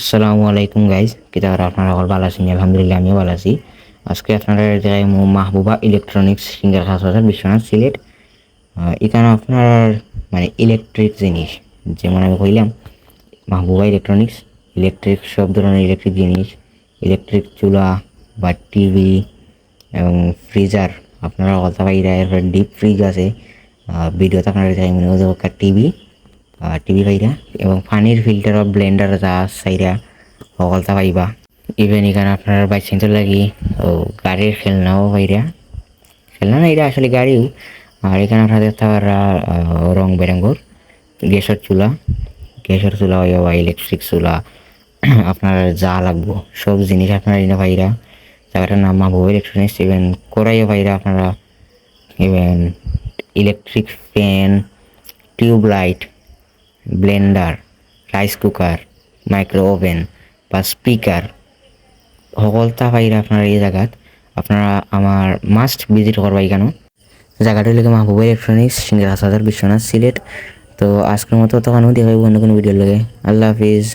আসসালামু আলাইকুম গাইজ কিতা আর আপনারা সকল ভালো আছেন? আলহামদুলিল্লাহ, আমিও ভালো আছি। আজকে আপনারা জায়গায় মাহবুবা ইলেকট্রনিক্স সিঙ্গার হাসপাতাল বিশ্বনাথ সিলেট এখানে আপনার মানে ইলেকট্রিক জিনিস, যেমন আমি কইলাম, মাহবুবা ইলেকট্রনিক্স ইলেকট্রিক সব ধরনের ইলেকট্রিক জিনিস ইলেকট্রিক চুলা বা টিভি এবং ফ্রিজার আপনারা কথা এরপর ডিপ ফ্রিজ আছে। ভিডিওতে আপনারা যাই মনে হয় টিভি টিভি পাইরা এবং পানির ফিল্টার বা ব্লেন্ডার যা চাইরা সকলতা পাইবা। ইভেন এখানে আপনার বাইসেন্টার লাগি ও, গাড়ির খেলনাও পাইরা। খেলনা না, এটা আসলে গাড়িও। আর এখানে আপনাদের তারা রং বেরঙ্গর গ্যাসের চুলা। গ্যাসের চুলা হইয়া বা ইলেকট্রিক চুলা। আপনার যা লাগবো, সব জিনিস আপনারা এনে পাইরা, জায়গাটার নাম মাহবুব ইলেকট্রনিক্স ইভেন করাইও পাইরা আপনারা even electric fan tube light blender, rice cooker micro oven বা স্পিকার। সকলটা পাইরা আপনার এই জায়গাত, আপনারা আমার মাস্ট ভিজিট করবা কেন? জায়গাটা লোক মাহবুব ইলেকট্রনিক্স সিঙ্গেল হাসাদার বিশ্বনাথ সিলেট। তো আজকের মতো তখন দেখাই অন্য কোনো ভিডিওর লগে। আল্লাহ হাফিজ।